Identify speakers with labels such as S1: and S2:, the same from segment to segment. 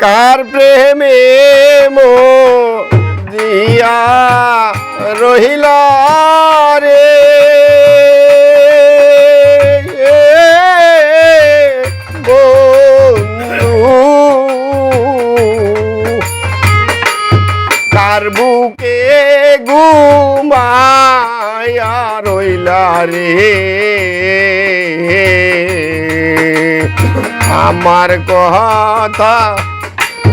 S1: কার প্রেমে মো দিয়া রহিলা রে? কার বুকে ঘুমায়া রইলা রে? আমার কথা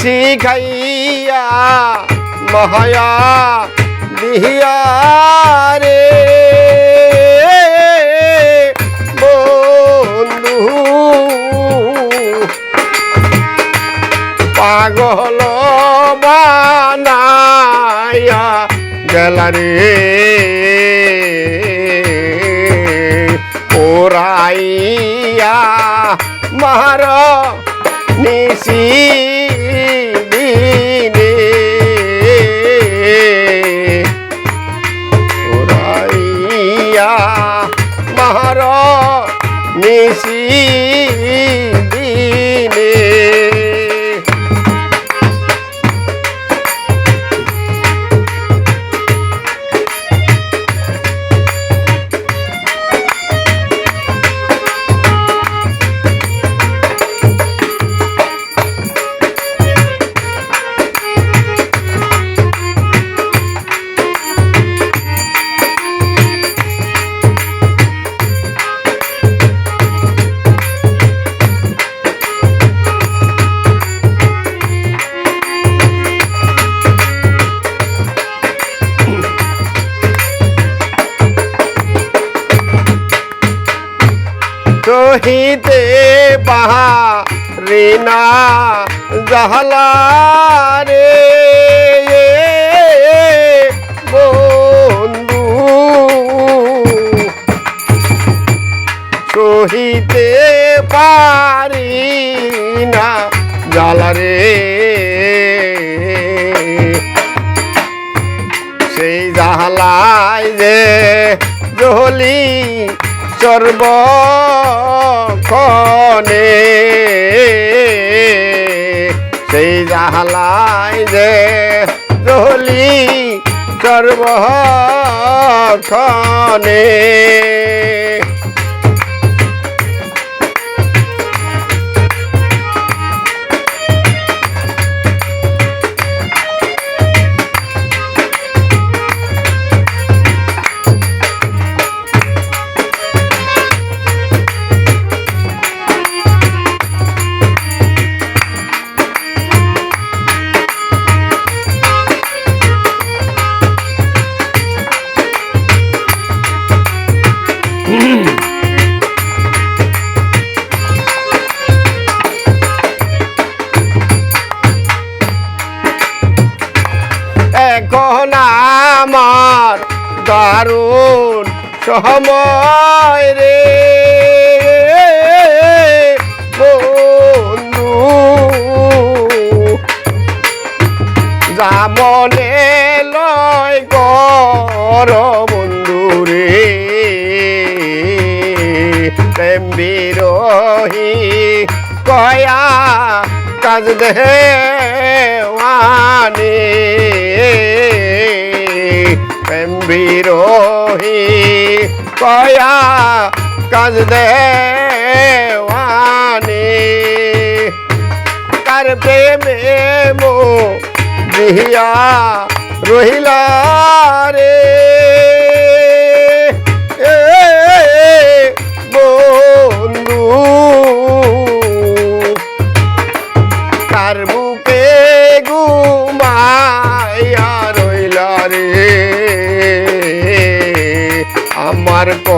S1: শিখাইয়া মহায়া দিহিয়া রে। বন্ধু পাগল বানায়া গেলা রে। ওরাইয়া মার নিশি নিশি সহিতে পাহাড়ি না জাহলা রে বন্ধু সহিতে পারি না রে সেই জাহালায় যে জহলি সর্বক্ষণে সেই জাহালাই যে জহলি সর্বক্ষণে দারুণ সময় রে। বন্ধু যামনে লয় কর বন্ধু রে। প্রেম বিরোহী কয়া কাজ দেওয়ানি। প্রেম বিরোহী কয়া কাজ দেওয়ানি। কার প্রেমে মো বিহিয়া রহিলা রে